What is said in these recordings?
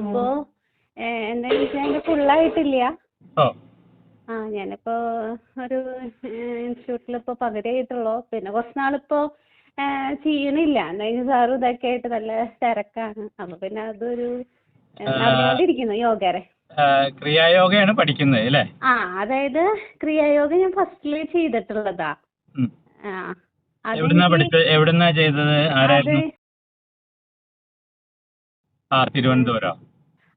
അപ്പോ എന്താന്ന് വെച്ചാൽ എന്റെ ഫുള്ളായിട്ടില്ല. ആയിട്ടില്ല ആ ഞാനിപ്പോ ഒരു ഇൻസ്റ്റിറ്റ്യൂട്ടിൽ ഇപ്പൊ പകുതി ആയിട്ടുള്ളൂ. പിന്നെ കുറച്ച് നാളിപ്പോ ചെയ്യണില്ല. എന്തായാലും സാറും ഇതൊക്കെ ആയിട്ട് നല്ല തിരക്കാണ്. അപ്പൊ പിന്നെ അതൊരു നടന്നുകൊണ്ടിരിക്കുന്നു ആ, ക്രിയായോഗയാണ് പഠിക്കുന്നത് അല്ലേ? ആ അതായത് ക്രിയായോഗ ഞാൻ ഫസ്റ്റിൽ ചെയ്തിട്ടുള്ളതാ. ആ. എവിടുന്നാ പഠിച്ചത്? എവിടുന്നാ ചെയ്തത്? ആരായിരുന്നു? ആ തിരുവനന്തപുരം.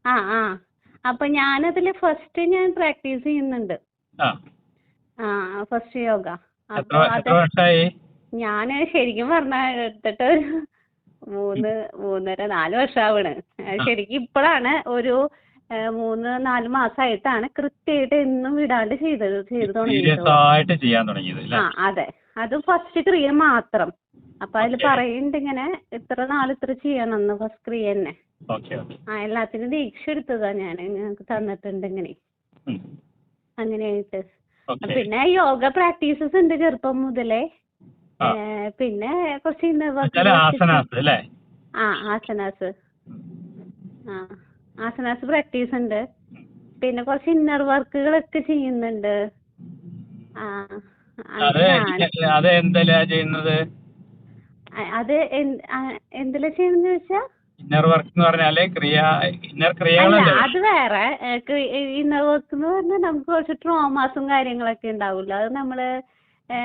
ആ ആ. അപ്പൊ ഞാനതിൽ ഫസ്റ്റ് ഞാൻ പ്രാക്ടീസ് ചെയ്യുന്നുണ്ട്. ആ. ഫസ്റ്റ് യോഗ ഞാൻ ശരിക്കും പറഞ്ഞാൽ എടുത്തിട്ട് ഒരു മൂന്ന് മൂന്നര നാല് വർഷമാവണ് ശരിക്കും ഇപ്പോഴാണ് ഒരു മൂന്ന് നാല് മാസമായിട്ടാണ് കൃത്യമായിട്ട് എന്നും വിടാണ്ട് ചെയ്തത് ചെയ്തു തുടങ്ങിയത് ആ അതെ. അത് ഫസ്റ്റ് ക്രിയ മാത്രം. അപ്പൊ അതിൽ. പറയുന്നുണ്ട് ഇങ്ങനെ ഇത്ര നാൾ ഇത്ര ചെയ്യണമെന്ന് ഫസ്റ്റ് ക്രിയ തന്നെ ആ എല്ലാത്തിനും ദീക്ഷ എടുത്തതാ ഞാൻ ഞങ്ങൾക്ക് തന്നിട്ടുണ്ട് ഇങ്ങനെ. അങ്ങനെയായിട്ട്. പിന്നെ യോഗ പ്രാക്ടീസസ് ഉണ്ട് ചെറുപ്പം മുതലേ. പിന്നെ കുറച്ച് ആ ആസനാസ്. ആ ആസനാസ് പ്രാക്ടീസ് ഉണ്ട്. പിന്നെ കുറച്ച് ഇന്നർ വർക്കുകളൊക്കെ ചെയ്യുന്നുണ്ട്. ആ അത് അങ്ങനെയാണ്. അത് എന്തെല്ലാ ചെയ്യുന്നത്? അത് എന്തിലാ ചെയ്യുന്നത് വെച്ചാ ഇന്നർ വർക്ക് എന്ന് പറഞ്ഞാൽ ക്രിയ ഇന്നർ അല്ല അത് വേറെ. ഇന്നർ വർക്ക് എന്ന് പറഞ്ഞാൽ നമുക്ക് കുറച്ച് ട്രോമാസും കാര്യങ്ങളൊക്കെ ഉണ്ടാവില്ല അത് നമ്മൾ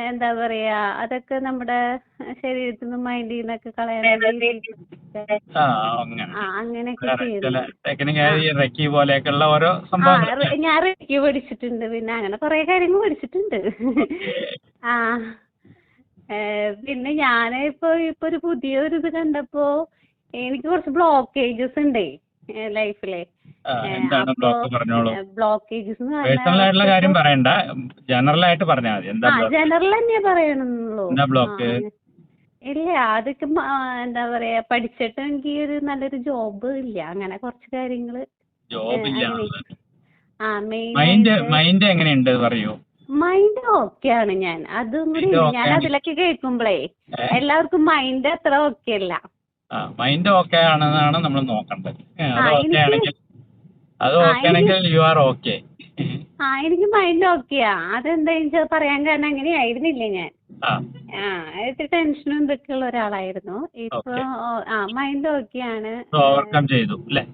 എന്താ പറയാ അതൊക്കെ നമ്മുടെ ശരീരത്തിൽ നിന്ന് മൈൻഡിൽ നിന്നൊക്കെ കളയാൻ അങ്ങനെയൊക്കെ ചെയ്യുന്നു. ഞാൻ റെക്കി പഠിച്ചിട്ടുണ്ട്. പിന്നെ അങ്ങനെ കുറെ കാര്യങ്ങൾ പഠിച്ചിട്ടുണ്ട്. ആ. പിന്നെ ഞാൻ ഇപ്പൊ ഇപ്പൊ ഒരു പുതിയൊരു ഇത് കണ്ടപ്പോ എനിക്ക് കുറച്ച് ബ്ലോക്കേജസ് ഉണ്ടേ പറഞ്ഞോളൂ? ബ്ലോക്കേജസ് കാര്യം പറയണ്ട. ജനറൽ ആയിട്ട് പറഞ്ഞാൽ മതി. എന്താ ജനറൽ തന്നെ പറയണുള്ളൂ ഇല്ല അതൊക്കെ എന്താ പറയാ പഠിച്ചിട്ട് എനിക്ക് ഒരു നല്ലൊരു ജോബ് ഇല്ല. അങ്ങനെ കുറച്ച് കാര്യങ്ങൾ. ജോബ് ഇല്ല. മൈൻഡ് മൈൻഡ് എങ്ങനെയുണ്ട്? പറയൂ. മൈൻഡ് ഓക്കെയാണ് ഞാൻ. അതും കൂടി ഞാൻ ആണ്. അതിലൊക്കെ കേൾക്കുമ്പോഴേ എല്ലാവർക്കും മൈൻഡ് അത്ര ഓക്കെ അല്ല. ആ മൈൻഡ് ഓക്കെ ആണെന്നാണ് നമ്മൾ നോക്കേണ്ടത്. അത് ഓക്കെ ആണെങ്കിൽ ഓക്കെ യു ആർ ഓക്കെ ആ എനിക്ക് മൈൻഡ് ഓക്കെയാ അതെന്താ പറയാൻ കാരണം അങ്ങനെ ആയിരുന്നില്ല ഞാൻ? ആ. ഇത്തിരി ടെൻഷനും ഇതൊക്കെ ഉള്ള ഒരാളായിരുന്നു. ഇപ്പൊ ആ മൈൻഡ് ഓക്കെയാണ്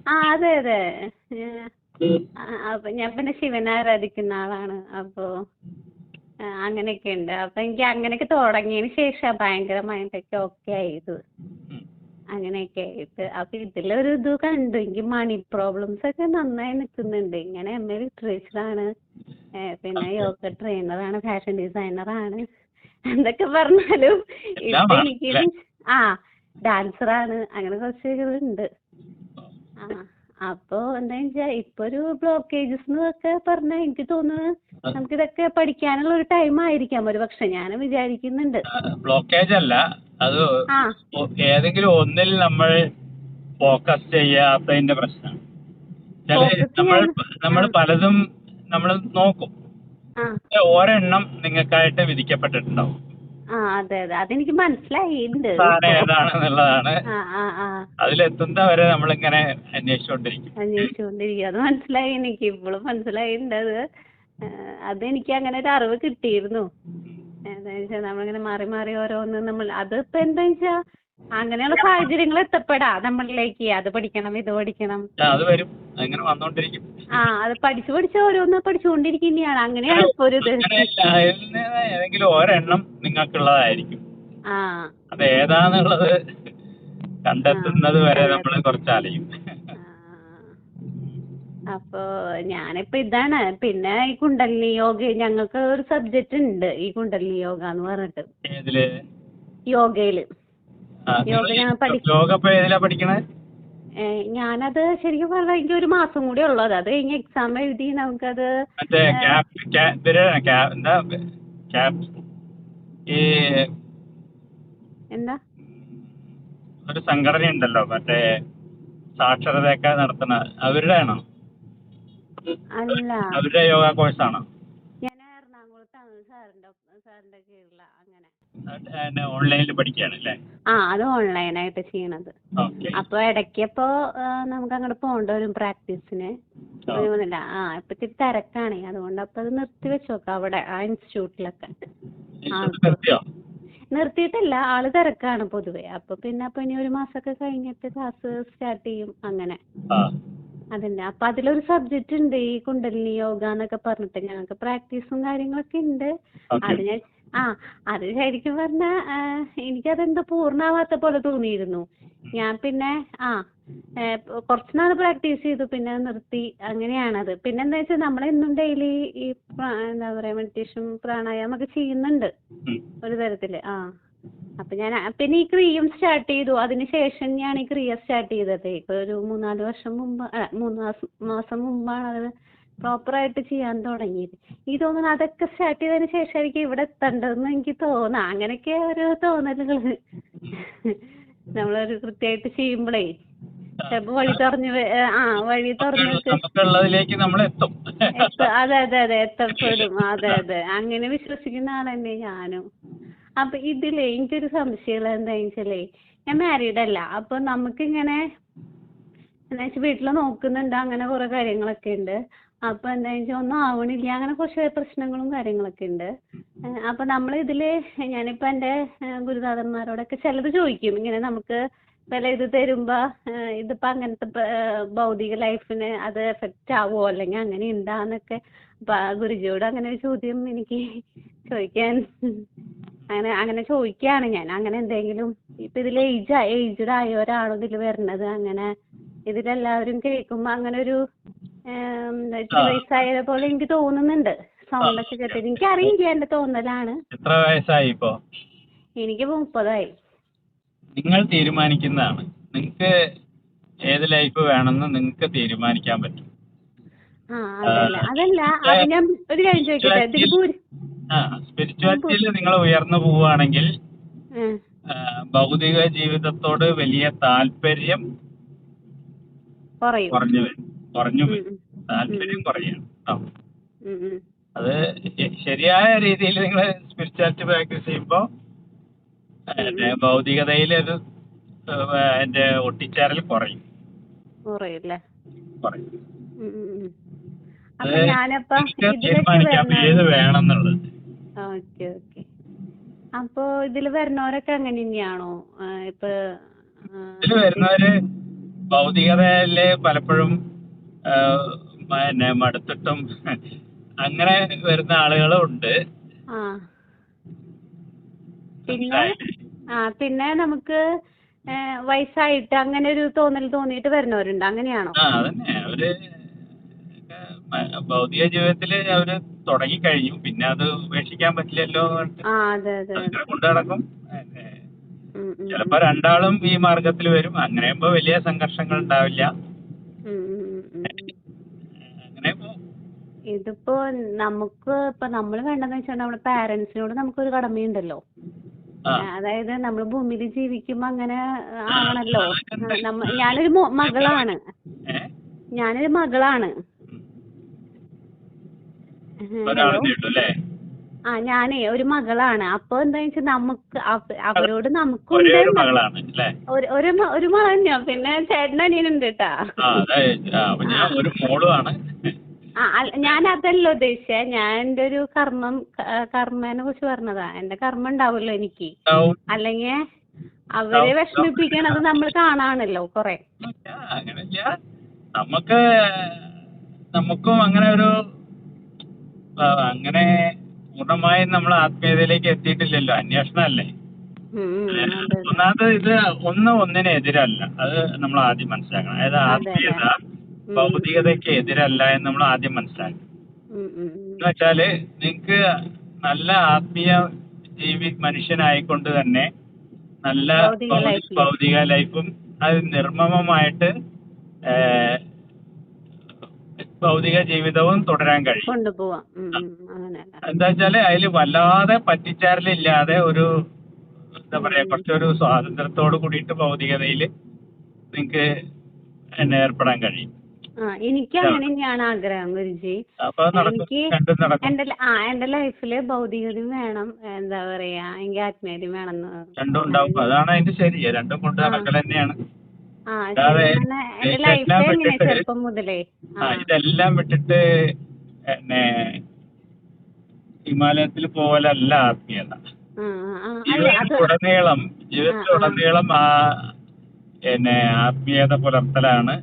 ആ അതെ അതെ. അപ്പൊ ഞാൻ പിന്നെ ശിവനെ ആരാധിക്കുന്ന ആളാണ്. അപ്പൊ ആ, അങ്ങനെയൊക്കെ ഉണ്ട് അപ്പൊ എനിക്ക് അങ്ങനെയൊക്കെ തുടങ്ങിയതിന് ശേഷം ഭയങ്കര മൈൻഡൊക്കെ ഓക്കെ ആയത്. അങ്ങനെയൊക്കെ ആയിട്ട്. അപ്പൊ ഇതിലൊരു ഇത് കണ്ടു. എനിക്ക് മണി പ്രോബ്ലംസ് ഒക്കെ നന്നായി നിൽക്കുന്നുണ്ട് ഇങ്ങനെ എം എ ലിറ്ററേച്ചറാണ് പിന്നെ യോഗ ട്രെയിനറാണ് ഫാഷൻ ഡിസൈനറാണ് എന്തൊക്കെ പറഞ്ഞാലും ഇപ്പൊ എനിക്ക്? ആ ഡാൻസറാണ് അങ്ങനെ കുറച്ച് ഉണ്ട് ആ. അപ്പൊ എന്താണെന്ന് വെച്ചാ ഇപ്പൊ ഒരു ബ്ലോക്കേജസ് എന്നൊക്കെ പറഞ്ഞാ എനിക്ക് തോന്നുന്നു നമുക്കിതൊക്കെ പഠിക്കാനുള്ള ഒരു ടൈം ആയിരിക്കാം ഒരു പക്ഷെ ഞാൻ വിചാരിക്കുന്നുണ്ട്. ബ്ലോക്കേജ് അല്ല. അത് ആ അതെ അതെ. അതെനിക്ക് ആ അതിലെത്തുന്ന വരെ നമ്മളിങ്ങനെ അന്വേഷിച്ചോണ്ടിരിക്കും. അന്വേഷിച്ചോണ്ടിരിക്കും. അത് മനസ്സിലായി എനിക്ക്. ഇപ്പോഴും മനസ്സിലായിട്ടുണ്ട് അത്. അതെനിക്ക് അങ്ങനെ ഒരു അറിവ് കിട്ടിയിരുന്നു. എന്താ വെച്ചാൽ നമ്മളിങ്ങനെ മാറി മാറി ഓരോന്ന് നമ്മൾ അതിപ്പോ എന്താ വെച്ചാ അങ്ങനെയുള്ള സാഹചര്യങ്ങൾ എത്തപ്പെടാ നമ്മളിലേക്ക്. അത് പഠിക്കണം ഇത് പഠിക്കണം. ആ, അത് വരും. അങ്ങനെ വന്നോണ്ടിരിക്കും. ആ അത് പഠിച്ചു പഠിച്ച് ഓരോന്ന് പഠിച്ചുകൊണ്ടിരിക്കുന്നതാണ് അങ്ങനെയാണ് ഇപ്പൊ ഒരു ഇത് ഏതെങ്കിലും ഒരെണ്ണം നിങ്ങൾക്കുള്ളതായിരിക്കും. അത് ഏതാന്നുള്ളത് കണ്ടെത്തുന്നത് വരെ നമ്മൾ കുറച്ച് അലയും. അപ്പൊ ഞാനിപ്പോ ഇതാണ്. പിന്നെ ഈ കുണ്ടലിനി യോഗ ഞങ്ങൾക്ക് ഒരു സബ്ജക്റ്റ് ഉണ്ട് ഈ കുണ്ടലിനി യോഗ എന്ന് പറഞ്ഞിട്ട്. യോഗയിൽ. ഞാനത് ശരിക്കും പറഞ്ഞാൽ എനിക്ക് ഒരു മാസം കൂടി ഉള്ളത് അത് കഴിഞ്ഞ് എക്സാം എഴുതി നമുക്കത് എന്താ ഒരു സംഘടന ഉണ്ടല്ലോ മറ്റേ സാക്ഷരതയൊക്കെ നടത്തുന്ന അവരുടെ ആണോ അല്ല. അവരുടെ യോഗ കോഴ്സാണോ? ഞാൻ എറണാകുളത്താണ് സാറിന്റെ കീഴിലാ അങ്ങനെ. ഓൺലൈനിൽ പഠിക്കുകയാണ് ആ അത് ഓൺലൈനായിട്ട് ചെയ്യണത്. അപ്പൊ ഇടയ്ക്കപ്പോ നമുക്ക് അങ്ങോട്ട് പോകേണ്ടി വരും പ്രാക്ടീസിന്. ഒന്നുമില്ല. ആ ഇപ്പൊ ഇത്തിരി തിരക്കാണ്. അതുകൊണ്ട് അപ്പൊ അത് നിർത്തി വെച്ചോക്കാം അവിടെ ആ ഇൻസ്റ്റിറ്റ്യൂട്ടിലൊക്കെ നിർത്തിയോ? നിർത്തിയിട്ടില്ല. ആൾ തിരക്കാണ് പൊതുവെ. അപ്പൊ പിന്നെ അപ്പൊ ഇനി ഒരു മാസമൊക്കെ കഴിഞ്ഞിട്ട് ക്ലാസ് സ്റ്റാർട്ട് ചെയ്യും. അങ്ങനെ. ആ അതിന്റെ അപ്പൊ അതിലൊരു സബ്ജക്റ്റ് ഉണ്ട് ഈ കുണ്ടലിനി യോഗ എന്നൊക്കെ പറഞ്ഞിട്ട് ഞങ്ങൾക്ക് പ്രാക്ടീസും കാര്യങ്ങളൊക്കെ ഉണ്ട് അത് ഞാൻ ആ അത് ശരിക്കും പറഞ്ഞാ ആ, എനിക്കതെന്തോ പൂർണമാവാത്ത പോലെ തോന്നിയിരുന്നു. ഞാൻ പിന്നെ ആ ഏഹ് കുറച്ച് പ്രാക്ടീസ് ചെയ്തു പിന്നെ നിർത്തി അങ്ങനെയാണത്. പിന്നെ എന്താ വെച്ചാൽ നമ്മളെന്നും ഡെയിലി ഈ പ്രാ- എന്താ പറയാ മെഡിറ്റേഷൻ പ്രാണായാമം ഒക്കെ ചെയ്യുന്നുണ്ട് ഒരു തരത്തിൽ ആ. അപ്പൊ ഞാൻ പിന്നെ ഈ ക്രീം സ്റ്റാർട്ട് ചെയ്തു. അതിന് ശേഷം ഞാൻ ഈ ക്രിയ സ്റ്റാർട്ട് ചെയ്തത്. ഇപ്പൊ ഒരു മൂന്നാൽ വർഷം മുമ്പ് മൂന്ന് മാസം മുമ്പാണ് അത് പ്രോപ്പറായിട്ട് ചെയ്യാൻ തുടങ്ങിയത്. എനിക്ക് തോന്നുന്നു അതൊക്കെ സ്റ്റാർട്ട് ചെയ്തതിന് ശേഷമായിരിക്കും ഇവിടെ എത്തേണ്ടതെന്ന് എനിക്ക് തോന്നാ. അങ്ങനെയൊക്കെ ഓരോ തോന്നലുകൾ. നമ്മളൊരു കൃത്യമായിട്ട് ചെയ്യുമ്പോഴേ ചിലപ്പോ വഴി തുറഞ്ഞ് ആ വഴി നമുക്കുള്ളതിലേക്ക് നമ്മൾ എത്തും. അതെ അതെ അതെ എത്തപ്പെടും. അതെ അതെ. അങ്ങനെ വിശ്വസിക്കുന്ന ആളെന്നെ ഞാനും. അപ്പൊ ഇതിലേ എനിക്കൊരു സംശയമുള്ളത് എന്താ വെച്ചാലേ ഞാൻ മാരീഡ് അല്ല. അപ്പൊ നമുക്കിങ്ങനെ എന്താ വെച്ചാൽ വീട്ടിൽ നോക്കുന്നുണ്ട് അങ്ങനെ കുറെ കാര്യങ്ങളൊക്കെ ഉണ്ട്. അപ്പൊ എന്താ വെച്ചാൽ ഒന്നും ആവണില്ല. അങ്ങനെ കുറച്ച് പ്രശ്നങ്ങളും കാര്യങ്ങളൊക്കെ ഉണ്ട്. അപ്പോൾ അപ്പൊ നമ്മൾ ഇതിൽ ഞാനിപ്പോ ഏഹ് ഗുരുനാഥന്മാരോടൊക്കെ ചിലത് ചോദിക്കും. ഇങ്ങനെ നമുക്ക് വില ഇത് തരുമ്പോ ഇതിപ്പോ അങ്ങനത്തെ ഭൗതിക ലൈഫിന് അത് എഫക്റ്റ് ആവുമോ അല്ലെങ്കിൽ അങ്ങനെ ഉണ്ടാന്നൊക്കെ അപ്പൊ ഗുരുജിയോട് അങ്ങനെ ഒരു ചോദ്യം എനിക്ക് ചോദിക്കാൻ അങ്ങനെ അങ്ങനെ ചോദിക്കുകയാണ് ഞാൻ അങ്ങനെ എന്തെങ്കിലും ഇപ്പൊ ഇതിൽ ഏജ് ഏജ്ഡ് ആയവരാണോ ഇതിൽ വരുന്നത് അങ്ങനെ ഇതിലെല്ലാവരും കേൾക്കുമ്പോ അങ്ങനെ ഒരു ഇച്ചിരി ആ. വയസ്സായ പോലെ എനിക്ക് തോന്നുന്നുണ്ട്. സൗണ്ട് ഒക്കെ കേട്ടിട്ട് എനിക്കറിയില്ല എന്റെ തോന്നലാണ്. എത്ര വയസ്സായി ഇപ്പോ? എനിക്ക് മുപ്പതായി. നിങ്ങൾ തീരുമാനിക്കുന്നതാണ്. നിങ്ങൾക്ക് ഏത് ലൈഫ് വേണമെന്ന് നിങ്ങൾക്ക് തീരുമാനിക്കാൻ പറ്റും. ആ അതല്ല. അതല്ല അത് ഞാൻ ഒരു കാര്യം ചോദിക്കട്ടെ? ഇതിൽ ഭൂരി ആ സ്പിരിച്വാലിറ്റിയിൽ നിങ്ങൾ ഉയർന്നു പോവുകയാണെങ്കിൽ ഭൗതിക ജീവിതത്തോട് വലിയ താല്പര്യം കുറഞ്ഞു വരും. കുറഞ്ഞു വരും. താല്പര്യം കുറയാണ്. അത് ശരിയായ രീതിയിൽ നിങ്ങൾ സ്പിരിച്വാലിറ്റി പ്രാക്ടീസ് ചെയ്യുമ്പോൾ ഭൗതികതയിലൊരു എന്റെ ഒട്ടിച്ചേരൽ കുറയും. തീരുമാനിക്കാം. ഏത് ഏത് വേണമെന്നുള്ളത് ഓക്കെ ഓക്കെ. അപ്പൊ ഇതിൽ വരുന്നവരൊക്കെ അങ്ങനെ തന്നെയാണോ? ആ, ഇപ്പൊ ആ, ഇതിൽ വരുന്നവര് ഭൗതികതയിൽ പലപ്പോഴും പിന്നെ മടുത്തിട്ടും അങ്ങനെ വരുന്ന ആളുകളും ഉണ്ട് ആ. പിന്നെ ആ പിന്നെ നമുക്ക് വയസ്സായിട്ട് അങ്ങനെ ഒരു തോന്നൽ തോന്നിയിട്ട് വരുന്നവരുണ്ട്. അങ്ങനെയാണോ? ആ അതന്നെ. അവർ ഭൗതിക ജീവിതത്തിൽ അവർ തുടങ്ങിക്കഴിഞ്ഞു. പിന്നെ അത് ഉപേക്ഷിക്കാൻ പറ്റില്ലല്ലോ കൊണ്ടു നടക്കും. ചിലപ്പോ രണ്ടാളും ഈ മാർഗത്തിൽ വരും. അങ്ങനെ വലിയ സംഘർഷങ്ങൾ ഉണ്ടാവില്ല. അങ്ങനെ പോകും ഇതിപ്പോ നമുക്ക് ഇപ്പൊ നമ്മൾ വേണ്ടെന്ന് വെച്ചാൽ നമ്മുടെ പാരന്റ്സിനോട് നമുക്കൊരു കടമയുണ്ടല്ലോ. അതായത് നമ്മൾ ഭൂമിയിൽ ജീവിക്കുമ്പോ അങ്ങനെ ആണല്ലോ ഞാനൊരു മകളാണ്. ഞാനൊരു മകളാണ് ഒരാളെ ഹലോ കിട്ടും അല്ലേ ആ ഞാനേ ഒരു മകളാണ്. അപ്പൊ എന്താ വെച്ചാൽ നമുക്ക് അവരോട് നമുക്ക് നമുക്കുണ്ട്. ഒരു ഒരു മകൾ തന്നെയാ പിന്നെ ചേട്ടൻ അനിയനുണ്ട് കേട്ടാ. ആ ഞാൻ അതല്ല ഉദ്ദേശിച്ചേ. ഞാൻ എന്റെ ഒരു കർമ്മം കർമ്മനെ കുറിച്ച് പറഞ്ഞതാ. എന്റെ കർമ്മം ഉണ്ടാവുമല്ലോ എനിക്ക്. അല്ലെങ്കിൽ അവരെ വിഷമിപ്പിക്കണത് നമ്മൾ കാണാണല്ലോ കൊറേ. നമുക്ക് നമുക്കും അങ്ങനെ ഒരു അങ്ങനെ പൂർണമായും നമ്മൾ ആത്മീയതയിലേക്ക് എത്തിയിട്ടില്ലല്ലോ അന്വേഷണമല്ലേ. ഒന്നാമത് ഇത് ഒന്ന് ഒന്നിനെ എതിരല്ല അത് നമ്മൾ ആദ്യം മനസ്സിലാക്കണം. അതായത് ആത്മീയത ഭൗതികതയ്ക്ക് എതിരല്ല എന്ന് നമ്മൾ ആദ്യം മനസ്സിലാക്കണം. എന്ന് വെച്ചാൽ നിങ്ങക്ക് നല്ല ആത്മീയ ജീവി മനുഷ്യനായിക്കൊണ്ട് തന്നെ നല്ല ഭൗതിക ലൈഫും. അത് നിർമ്മമമായിട്ട് ഭൗതിക ജീവിതവും തുടരാൻ കഴിയും. കൊണ്ടുപോവാം. എന്താ വെച്ചാൽ അതിൽ വല്ലാതെ പറ്റിച്ചാരലില്ലാതെ ഒരു എന്താ പറയാ കുറച്ചൊരു സ്വാതന്ത്ര്യത്തോട് കൂടിയിട്ട് ഭൗതികതയിൽ നിങ്ങക്ക് എന്നെ ഏർപ്പെടാൻ കഴിയും. ആ എനിക്ക് അങ്ങനെ തന്നെയാണ് ആഗ്രഹം ഗുരുജി. എനിക്ക് എന്റെ ആ എന്റെ ലൈഫിൽ ഭൗതികതയും വേണം എന്താ പറയാ എനിക്ക് ആത്മീയതയും വേണം രണ്ടും ഉണ്ടാവും. അതാണ് അതിന്റെ ശരി രണ്ടും കൊണ്ട് നടക്കൽ തന്നെയാണ്. ഇതെല്ലാം വിട്ടിട്ട് പിന്നെ ഹിമാലയത്തിൽ പോവലല്ല ആത്മീയത. ജീവിതത്തിലുടനീളം ജീവിതത്തിലുടനീളം ആ. പിന്നെ ആത്മീയത പുലർത്തലാണ്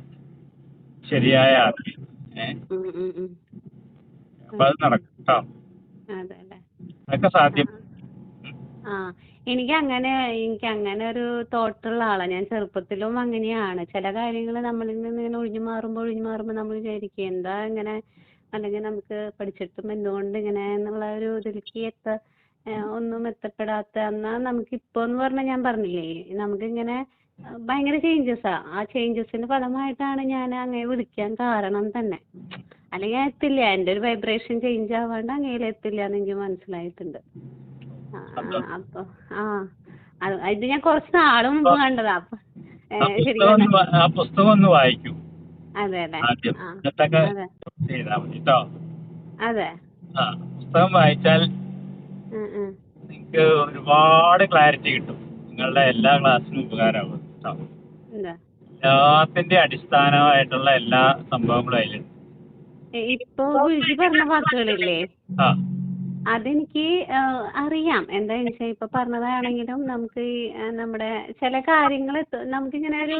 ശരിയായ ആത്മീയത. അപ്പൊ അത് നടക്കും കേട്ടോ അതൊക്കെ സാധ്യം. ആ. എനിക്ക് അങ്ങനെ എനിക്ക് അങ്ങനെ ഒരു തോട്ടുള്ള ആളാ. ഞാൻ ചെറുപ്പത്തിലും അങ്ങനെയാണ്. ചില കാര്യങ്ങൾ നമ്മളിൽ നിന്ന് ഇങ്ങനെ ഒഴിഞ്ഞു മാറുമ്പോൾ ഒഴിഞ്ഞു മാറുമ്പോൾ നമ്മൾ വിചാരിക്കും എന്താ ഇങ്ങനെ? അല്ലെങ്കിൽ നമുക്ക് പഠിച്ചിട്ടും എന്തുകൊണ്ട് ഇങ്ങനെ എന്നുള്ള ഒരു ഇതിലേക്ക് എത്ത ഏഹ് ഒന്നും എത്തപ്പെടാത്ത. എന്നാൽ നമുക്ക് ഇപ്പോൾ എന്ന് പറഞ്ഞാൽ ഞാൻ പറഞ്ഞില്ലേ നമുക്കിങ്ങനെ ഭയങ്കര ചേഞ്ചസാ ആ. ചേഞ്ചസിന്റെ ഫലമായിട്ടാണ് ഞാൻ അങ്ങനെ വിളിക്കാൻ കാരണം തന്നെ. അല്ലെങ്കിൽ എത്തില്ല. എന്റെ ഒരു വൈബ്രേഷൻ ചേഞ്ച് ആവാണ്ട് അങ്ങനെ എത്തില്ല എന്ന് എനിക്ക് മനസ്സിലായിട്ടുണ്ട്. അപ്പൊ ആ. ഇത് ഞാൻ കുറച്ച് നാൾ മുമ്പ് കണ്ടതാ അപ്പൊ ആ പുസ്തകം ഒന്ന് വായിക്കൂ. അതെ അതെ. ചെയ്താൽ മതി കേട്ടോ അതെ. ആ പുസ്തകം വായിച്ചാൽ. നിങ്ങൾക്ക് ഒരുപാട് ക്ലാരിറ്റി കിട്ടും. നിങ്ങളുടെ എല്ലാ ക്ലാസ്സിനും ഉപകാരമാകും കേട്ടോ എല്ലാത്തിന്റെ അടിസ്ഥാനമായിട്ടുള്ള എല്ലാ സംഭവങ്ങളും അതിലുണ്ട്. ഇപ്പൊ പറഞ്ഞ വാക്കുകളില്ലേ? ആ. അതെനിക്ക് അറിയാം. എന്താന്ന് വെച്ചാൽ ഇപ്പൊ പറഞ്ഞതാണെങ്കിലും നമുക്ക് ഈ നമ്മുടെ ചില കാര്യങ്ങൾ നമുക്കിങ്ങനെ ഒരു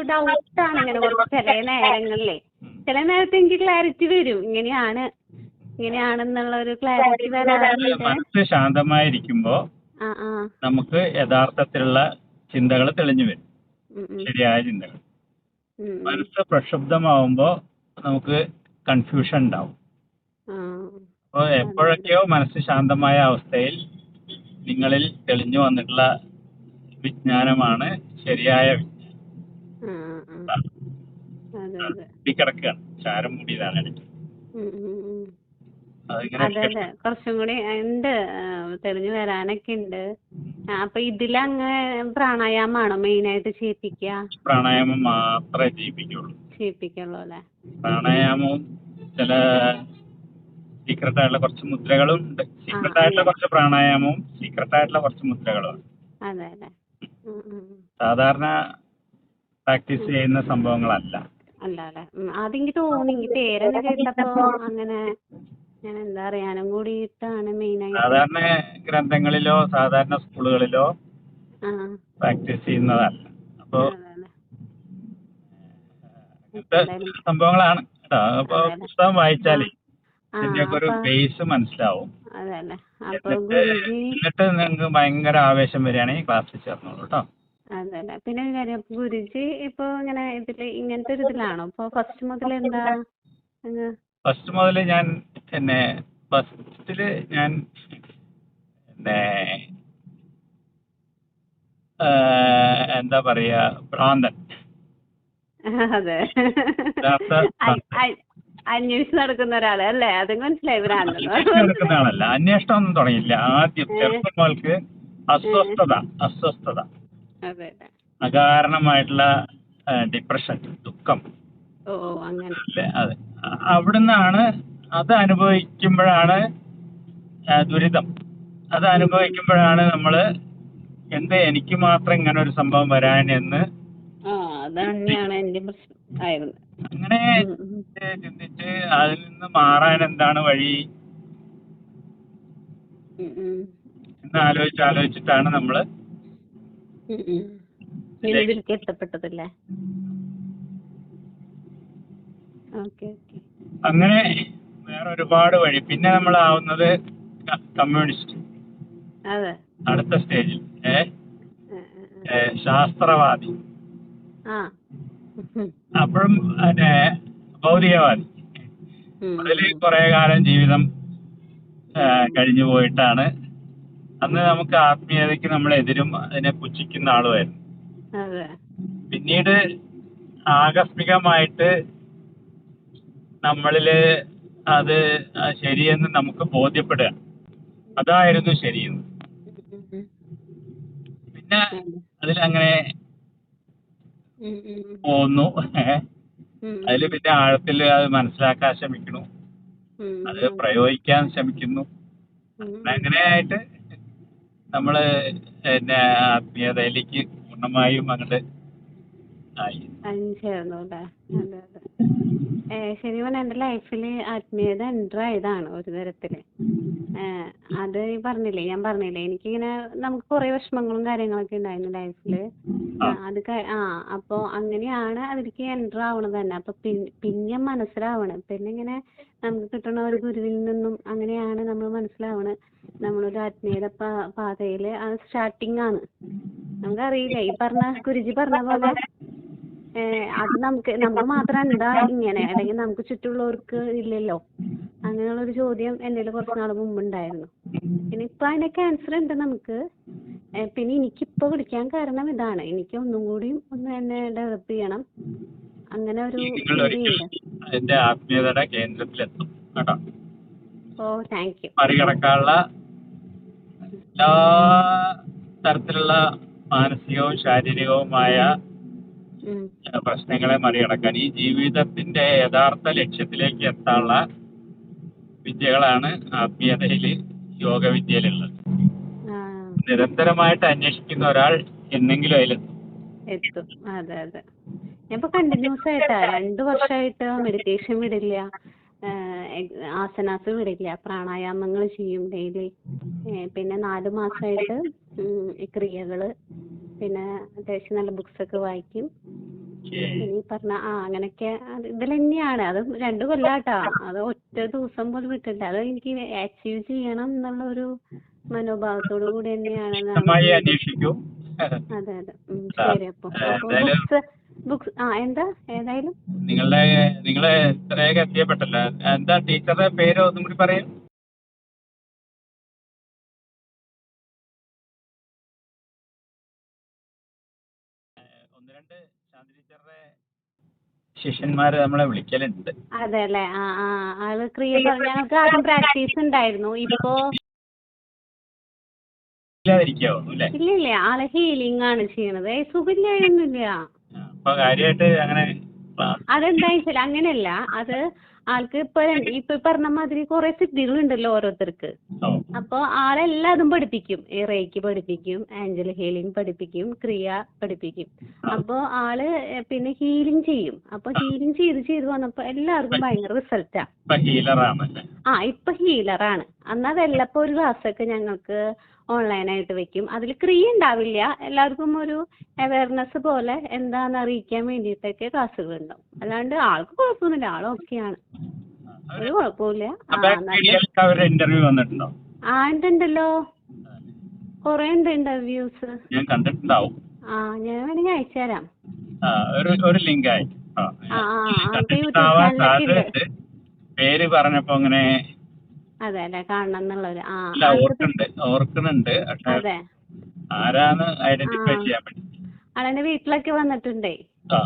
ആണ് ഇങ്ങനെ കുറച്ച് ചില നേരങ്ങളിലേ. ചില നേരത്ത് എനിക്ക് ക്ലാരിറ്റി വരും. ഇങ്ങനെയാണ് ഇങ്ങനെയാണെന്നുള്ള ഒരു ക്ലാരിറ്റി വരാറുണ്ട്. മനസ്സ് ശാന്തമായിരിക്കുമ്പോ ആ ആ. നമുക്ക് യഥാർത്ഥത്തിലുള്ള ചിന്തകൾ തെളിഞ്ഞു വരും. ഉം, ഉം, ശരിയായ ചിന്തകൾ ഉം, ഉം. മനസ്സ് പ്രക്ഷുബ്ധമാവുമ്പോ നമുക്ക് കൺഫ്യൂഷൻ ഉണ്ടാവും. ആ, അപ്പോൾ എപ്പോഴൊക്കെയോ മനസ്സ് ശാന്തമായ അവസ്ഥയിൽ നിങ്ങളിൽ തെളിഞ്ഞു വന്നിട്ടുള്ള വിജ്ഞാനമാണ് ശരിയായ വിജ്ഞാനം. കിടക്കുകയാണ് ചാരം മൂടിയതാണ് എനിക്ക് അതെ കുറച്ചും കൂടി ഉണ്ട്. തെളിഞ്ഞു വരാനൊക്കെ ഉണ്ട്. അപ്പൊ ഇതിലങ്ങ് പ്രാണായാമാണോ മെയിൻ ആയിട്ട് ചെയ്യിപ്പിക്കുക? പ്രാണായാമം മാത്രമേ ചെയ്യിപ്പിക്കുള്ളൂ. ചെയ്യിപ്പിക്കുള്ളൂ അല്ലെ? പ്രാണായാമവും ചില സീക്രട്ട് ആയിട്ടുള്ള കുറച്ച് മുദ്രകളും ഉണ്ട്. സീക്രട്ട് ആയിട്ടുള്ള കുറച്ച് പ്രാണായാമവും സീക്രട്ട് ആയിട്ടുള്ള കുറച്ച് മുദ്രകളും. സാധാരണ പ്രാക്ടീസ് ചെയ്യുന്ന സംഭവങ്ങളല്ല. അല്ല അല്ലേ. ഉം, അതെനിക്ക് തോന്നി എനിക്ക് പേരൊക്കെ കേട്ടപ്പോ അങ്ങനെ ഞാൻ എന്താ അറിയാനും കൂടിയിട്ടാണ് മെയിനായിട്ട് സാധാരണ ഗ്രന്ഥങ്ങളിലോ സാധാരണ സ്കൂളുകളിലോ പ്രാക്ടീസ് ചെയ്യുന്നതല്ല അപ്പോ സംഭവങ്ങളാണ് കേട്ടോ. അപ്പൊ പുസ്തകം വായിച്ചാലേ ഒരു ബേസ് മനസ്സിലാവും. എന്നിട്ട് നിങ്ങൾക്ക് ഭയങ്കര ആവേശം വരികയാണെങ്കിൽ ക്ലാസ്സിൽ ചേർന്നോളൂ കേട്ടോ. പിന്നെ ഒരു കാര്യം ഗുരുജി ഇപ്പൊ ഇങ്ങനെ ഇതിൽ ഇങ്ങനത്തെ ഒരു ഇതിലാണോ? ഇപ്പൊ ഫസ്റ്റ് മുതൽ എന്താ ഫസ്റ്റ് മുതൽ ഞാൻ പിന്നെ ഫസ്റ്റിൽ ഞാൻ പിന്നെ എന്താ പറയാ ഭ്രാന്തൻ. അതെ. അന്വേഷിച്ച് നടക്കുന്ന ഒരാൾ അല്ലേ? അത് മനസ്സിലായി നടക്കുന്ന ആളല്ല. അന്വേഷണം ഒന്നും തുടങ്ങിയില്ല ആദ്യം ചെറുപ്പങ്ങൾക്ക് അസ്വസ്ഥത അസ്വസ്ഥത. അകാരണമായിട്ടുള്ള ഡിപ്രഷൻ ദുഃഖം. ഓ ഓ, അങ്ങനെ. അതെ. അവിടുന്നാണ് അത് അനുഭവിക്കുമ്പോഴാണ് ദുരിതം. അത് അനുഭവിക്കുമ്പോഴാണ് നമ്മൾ എന്തേ എനിക്ക് മാത്രം ഇങ്ങനെ ഒരു സംഭവം വരാൻ എന്ന് അത് തന്നെയാണ് എന്റെ പ്രശ്നം. ആയിരുന്നത് അങ്ങനെ. ചിന്തിച്ച് അതിൽ നിന്ന് മാറാൻ എന്താണ് വഴി. എന്ന് ആലോചിച്ച് ആലോചിച്ചിട്ടാണ് നമ്മൾ എത്തപ്പെട്ടതല്ലേ ഓക്കെ ഓക്കെ. അങ്ങനെ വേറെ ഒരുപാട് വഴി. പിന്നെ നമ്മൾ ആവുന്നത് കമ്മ്യൂണിസ്റ്റ്. അതെ. അടുത്ത സ്റ്റേജിൽ. ഏ ശാസ്ത്രവാദി. അപ്പോഴും പിന്നെ ഭൗതികവാദി അതിൽ കുറെ കാലം ജീവിതം കഴിഞ്ഞു പോയിട്ടാണ്. അന്ന് നമുക്ക് ആത്മീയതയ്ക്ക് നമ്മൾ എതിരും അതിനെ പുച്ഛിക്കുന്ന ആളുമായിരുന്നു. അതെ. പിന്നീട് ആകസ്മികമായിട്ട് നമ്മളിൽ അത് ശരിയെന്ന് നമുക്ക് ബോധ്യപ്പെടുക. അതായിരുന്നു ശരിയെന്ന്. പിന്നെ. അതിലങ്ങനെ. പോന്നു. അതിൽ പിന്നെ ആഴത്തിൽ അത് മനസ്സിലാക്കാൻ ശ്രമിക്കുന്നു. അത് പ്രയോഗിക്കാൻ ശ്രമിക്കുന്നു. അങ്ങനെയായിട്ട് നമ്മൾ പിന്നെ ആത്മീയതയിലേക്ക് പൂർണമായും അങ്ങോട്ട് ആയി. ചേർന്നു അല്ലേ? ശരിക്കും എന്റെ എന്റെ ലൈഫിൽ ആത്മീയത എന്റർ ആയതാണ് ഒരു തരത്തിൽ അത് പറഞ്ഞില്ലേ ഞാൻ പറഞ്ഞില്ലേ എനിക്കിങ്ങനെ നമുക്ക് കുറേ വിഷമങ്ങളും കാര്യങ്ങളൊക്കെ ഉണ്ടായിരുന്നു ലൈഫിൽ. അത് ആ അപ്പോൾ അങ്ങനെയാണ് അതിലേക്ക് എന്റർ ആവണത് തന്നെ. അപ്പോൾ പിന്നെ മനസ്സിലാവണം. പിന്നെ ഇങ്ങനെ നമുക്ക് കിട്ടുന്ന ഒരു ഗുരുവിൽ നിന്നും അങ്ങനെയാണ് നമ്മൾ മനസ്സിലാവണത് നമ്മളൊരു ആത്മീയത പാതയിൽ അത് സ്റ്റാർട്ടിങ് ആണ്. നമുക്കറിയില്ല ഈ പറഞ്ഞ ഗുരുജി പറഞ്ഞ പോലെ അത് നമുക്ക് നമ്മൾ മാത്രം എന്താ ഇങ്ങനെ അല്ലെങ്കിൽ നമുക്ക് ചുറ്റുമുള്ളവർക്ക് ഇല്ലല്ലോ. അങ്ങനെയുള്ള ഒരു ചോദ്യം എന്റെ കുറച്ച് നാൾ മുമ്പ് ഉണ്ടായിരുന്നു പിന്നെ ഇപ്പൊ അതിന്റെ ക്യാൻസർ ഉണ്ട് നമുക്ക്. പിന്നെ എനിക്കിപ്പോ വിളിക്കാൻ കാരണം ഇതാണ്. എനിക്ക് ഒന്നും കൂടിയും ഒന്ന് എന്നെ ഡെവലപ്പ് ചെയ്യണം. അങ്ങനെ ഒരു അതിന്റെ ആത്മീയതയുടെ കേന്ദ്രത്തിലെത്തും. കേട്ടോ. ഓ താങ്ക് യു മറികടക്കാനുള്ള എല്ലാ തരത്തിലുള്ള മാനസികവും ശാരീരികവുമായ പ്രശ്നങ്ങളെ മറികടക്കാൻ ഈ ജീവിതത്തിന്റെ യഥാർത്ഥ ലക്ഷ്യത്തിലേക്ക് എത്താനുള്ള വിദ്യകളാണ് ആത്മീയതയിൽ യോഗ വിദ്യയിലുള്ളത് നിരന്തരമായിട്ട് അന്വേഷിക്കുന്ന ഒരാൾ എന്നെങ്കിലും അതിലെത്തും എത്തും. അതെ അതെ. ഞാൻ കണ്ടിന്യൂസ് ആയിട്ടാ രണ്ട് വർഷമായിട്ട് മെഡിറ്റേഷൻ വിടില്ല. ആസനാസ് വിടില്ല. പ്രാണായാമങ്ങൾ ചെയ്യും ഡെയിലി. പിന്നെ നാലു മാസമായിട്ട് ക്രിയകൾ പിന്നെ അത്യാവശ്യം നല്ല ബുക്സ് ഒക്കെ വായിക്കും. ഈ പറഞ്ഞ ആ അങ്ങനെയൊക്കെ ഇതിൽ തന്നെയാണ് അത് രണ്ട് കൊല്ലാട്ടാ. അത് ഒറ്റ ദിവസം പോലും വിട്ടില്ല അത് എനിക്ക് അച്ചീവ് ചെയ്യണം എന്നുള്ള ഒരു മനോഭാവത്തോടു കൂടി തന്നെയാണ് അതെ അതെ. ശരി അപ്പൊ. ബുക്സ് ബുക്സ് ആ എന്താ? ഏതായാലും? നിങ്ങളുടെ നിങ്ങളെ എത്തിയപ്പെട്ടല്ല. എന്താ ടീച്ചറുടെ പേര് ഒന്നും കൂടി പറയും ഒന്ന് രണ്ട് ശാന്തി ടീച്ചറുടെ ശിഷ്യന്മാര് നമ്മളെ വിളിക്കലുണ്ട്. അതെ അല്ലേ ആ ആ ആൾ ക്രിയ ഞങ്ങൾക്ക് ആദ്യം പ്രാക്ടീസ് ഉണ്ടായിരുന്നു. ഇപ്പോ ഇല്ല ഇല്ല ആൾ ഹീലിംഗ് ആണ് ചെയ്യണത്. ക്ലാസ് അതെന്താ വെച്ചാൽ അങ്ങനെയല്ല. അത് ആൾക്ക് ഇപ്പൊ ഇപ്പൊ ഈ പറഞ്ഞ മാതിരി കുറെ സിദ്ധികളുണ്ടല്ലോ ഓരോരുത്തർക്ക്. ഓ അപ്പൊ ആളെല്ലാതും പഠിപ്പിക്കും. ഈ റേക്ക് പഠിപ്പിക്കും ആഞ്ചൽ ഹീലിംഗ് പഠിപ്പിക്കും ക്രിയ പഠിപ്പിക്കും. അപ്പൊ ആൾ പിന്നെ ഹീലിംഗ് ചെയ്യും. അപ്പൊ ഹീലിംഗ് ചെയ്ത് ചെയ്ത് വന്നപ്പോ എല്ലാവർക്കും ഭയങ്കര റിസൾട്ടാ. ആ ഇപ്പൊ ഹീലറാണ്. അന്ന് അതല്ലപ്പോ ഒരു ക്ലാസ് ഒക്കെ ഞങ്ങൾക്ക് ഓൺലൈനായിട്ട് വെക്കും. അതിൽ ക്രിയ ഉണ്ടാവില്ല. എല്ലാവർക്കും ഒരു അവയർനെസ് പോലെ എന്താന്ന് അറിയിക്കാൻ വേണ്ടിയിട്ടൊക്കെ ക്ലാസ്സുകൾ ഉണ്ടാവും. അല്ലാണ്ട് ആൾക്ക് കുഴപ്പമൊന്നുമില്ല. ആൾ ഓക്കെയാണ് ഒരു കുഴപ്പമില്ല ആ ഉണ്ടല്ലോ കൊറേ ഉണ്ട് ഇന്റർവ്യൂസ് ഞാൻ കണ്ടിട്ടുണ്ടാവും. ആ ഞാൻ വേണമെങ്കിൽ അയച്ചു തരാം. ആ, ഒരു ലിങ്ക്. പേര് പറഞ്ഞപ്പോ അങ്ങനെ അതെ അതെ കാണണം എന്നുള്ളൊരു ആ ഓർക്കുന്നുണ്ട്. ഓർക്കുന്നുണ്ട് അതെ. ആരാണ് ഐഡന്റിഫൈ. ചെയ്യാൻ പറ്റും ആളെന്റെ വീട്ടിലൊക്കെ വന്നിട്ടുണ്ടേ? ആ.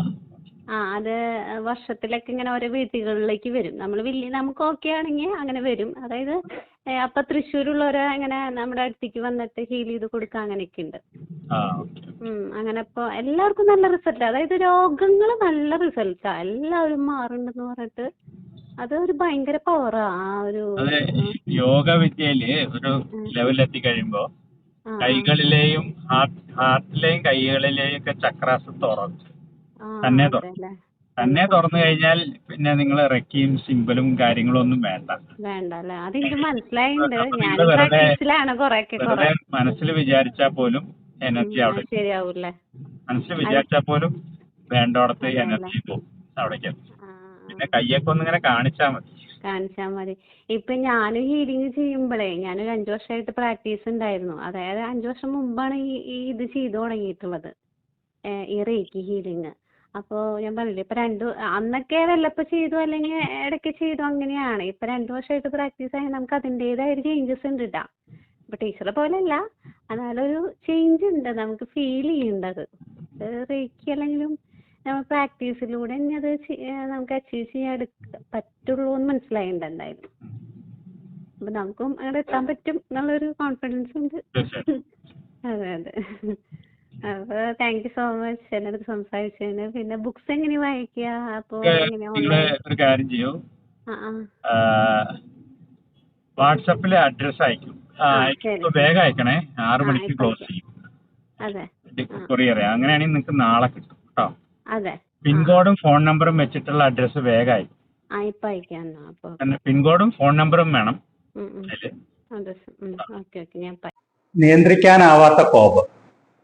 അത് വർഷത്തിലൊക്കെ ഇങ്ങനെ ഓരോ വീട്ടുകളിലേക്ക് വരും. നമ്മൾ വലിയ നമുക്ക് ഓക്കെ ആണെങ്കിൽ അങ്ങനെ വരും. അതായത് അപ്പൊ തൃശ്ശൂരുള്ളവരെ ഇങ്ങനെ നമ്മുടെ അടുത്തേക്ക് വന്നിട്ട് ഹീൽ ചെയ്ത് കൊടുക്കുക അങ്ങനെയൊക്കെ ഉണ്ട്. അങ്ങനെ ഇപ്പൊ എല്ലാവർക്കും നല്ല റിസൾട്ട് അതായത് രോഗങ്ങൾ നല്ല റിസൾട്ടാ എല്ലാവരും മാറുന്നുണ്ടെന്ന് പറഞ്ഞിട്ട് അത് ഒരു ഭയങ്കര പവറാ ആ ഒരു അതെ യോഗ വിദ്യയിൽ ഒരു ലെവലെത്തി കഴിയുമ്പോ കൈകളിലെയും ഹാർട്ട് ഹാർട്ടിലെയും കൈകളിലെയും ഒക്കെ ചക്രാസ് തുറന്ന് തന്നെ തുറന്നു. തന്നെ തുറന്നു കഴിഞ്ഞാൽ പിന്നെ നിങ്ങൾ റെക്കിയും സിമ്പിളും കാര്യങ്ങളും ഒന്നും വേണ്ട. വെറുതെ- മനസ്സിൽ വിചാരിച്ചാൽ പോലും എനർജി അവിടെ മനസ്സിൽ വിചാരിച്ചാൽ പോലും വേണ്ടോടത്ത് എനർജി പോകും. അവിടേക്ക് പിന്നെ കയ്യൊക്കെ ഒന്ന് ഇങ്ങനെ കാണിച്ചാൽ മതി. കാണിച്ചാ മതി. ഇപ്പൊ ഞാൻ ഹീലിംഗ് ചെയ്യുമ്പോഴേ ഞാനൊരു അഞ്ചു വർഷമായിട്ട് പ്രാക്ടീസ് ഉണ്ടായിരുന്നു അതായത് അഞ്ചു വർഷം മുമ്പാണ് ഈ ഈ ഇത് ചെയ്തു തുടങ്ങിയിട്ടുള്ളത്. ഈ റേക്കി ഹീലിംഗ് അപ്പോ ഞാൻ പറഞ്ഞില്ലേ ഇപ്പൊ രണ്ടു അന്നൊക്കെ വല്ലപ്പോ ചെയ്തു അല്ലെങ്കിൽ ഇടയ്ക്ക് ചെയ്തു അങ്ങനെയാണ്. ഇപ്പൊ രണ്ടു വർഷമായിട്ട് പ്രാക്ടീസ് ആയി നമുക്ക് അതിന്റെതായ ഒരു ചേഞ്ചസ് ഉണ്ട് ട്ടാ. ഇപ്പൊ ടീച്ചറെ പോലെയല്ല. എന്നാലൊരു ചേഞ്ച് ഉണ്ട്. നമുക്ക് ഫീൽ ചെയ്യുന്നുണ്ട് അത് റേക്കി അല്ലെങ്കിലും നമ്മൾ പ്രാക്ടീസിലൂടെ തന്നെ അത് നമുക്ക് അച്ചീവ് ചെയ്യാൻ പറ്റുള്ളൂ എന്ന് മനസ്സിലായിട്ടുണ്ട് എന്തായാലും അപ്പൊ നമുക്കും അവിടെ എത്താൻ പറ്റും എന്നുള്ളൊരു കോൺഫിഡൻസ് ഉണ്ട്. അതെ അതെ. അപ്പൊ താങ്ക് യു സോ മച്ച് എന്റെ അടുത്ത് സംസാരിച്ചതിന്. പിന്നെ ബുക്സ് എങ്ങനെ വായിക്കുക അപ്പൊ? ഒരു കാര്യം ചെയ്യൂ. വാട്സപ്പിൽ അഡ്രസ് അയക്കും. വേഗം അയക്കണേ. ആറു മണിക്ക് ക്ലോസ് ചെയ്യും. അതെ. കൊറിയർ അങ്ങനെയാണെങ്കിൽ നിങ്ങൾക്ക് നാളെ കേട്ടോ. അതെ. പിൻകോഡും ഫോൺ നമ്പറും വെച്ചിട്ടുള്ള അഡ്രസ്സ് വേഗമായി പിൻകോഡും ഫോൺ നമ്പറും വേണം. നിയന്ത്രിക്കാനാവാത്ത കോപം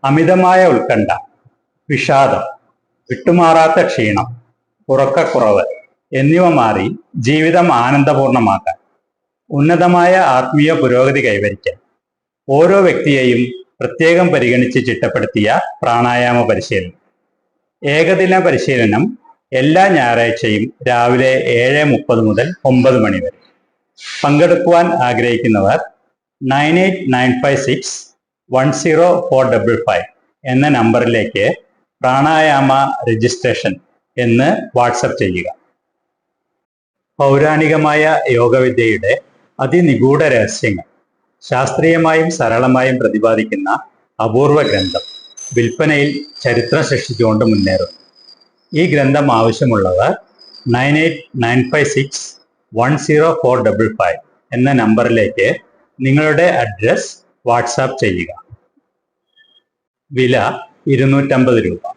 അമിതമായ ഉത്കണ്ഠ വിഷാദം വിട്ടുമാറാത്ത ക്ഷീണം ഉറക്കക്കുറവ് എന്നിവ മാറി ജീവിതം ആനന്ദപൂർണമാക്കാൻ ഉന്നതമായ ആത്മീയ പുരോഗതി കൈവരിക്കാൻ ഓരോ വ്യക്തിയെയും പ്രത്യേകം പരിഗണിച്ച് ചിട്ടപ്പെടുത്തിയ പ്രാണായാമ പരിശീലനം. ഏകദിന പരിശീലനം എല്ലാ ഞായറാഴ്ചയും രാവിലെ ഏഴ് മുപ്പത് മുതൽ ഒമ്പത് മണി വരെ. പങ്കെടുക്കുവാൻ ആഗ്രഹിക്കുന്നവർ nine eight nine five six one zero four double five എന്ന നമ്പറിലേക്ക് പ്രാണായാമ രജിസ്ട്രേഷൻ എന്ന് വാട്സപ്പ് ചെയ്യുക. പൗരാണികമായ യോഗവിദ്യയുടെ അതിനിഗൂഢ രഹസ്യങ്ങൾ ശാസ്ത്രീയമായും സരളമായും പ്രതിപാദിക്കുന്ന അപൂർവ ഗ്രന്ഥം. വിൽപ്പനയിൽ ചരിത്രം സൃഷ്ടിച്ചുകൊണ്ട് മുന്നേറും. ഈ ഗ്രന്ഥം ആവശ്യമുള്ളവർ nine eight nine five six one zero four double five എന്ന നമ്പറിലേക്ക് നിങ്ങളുടെ അഡ്രസ് വാട്സാപ്പ് ചെയ്യുക. വില ഇരുന്നൂറ്റമ്പത് രൂപ.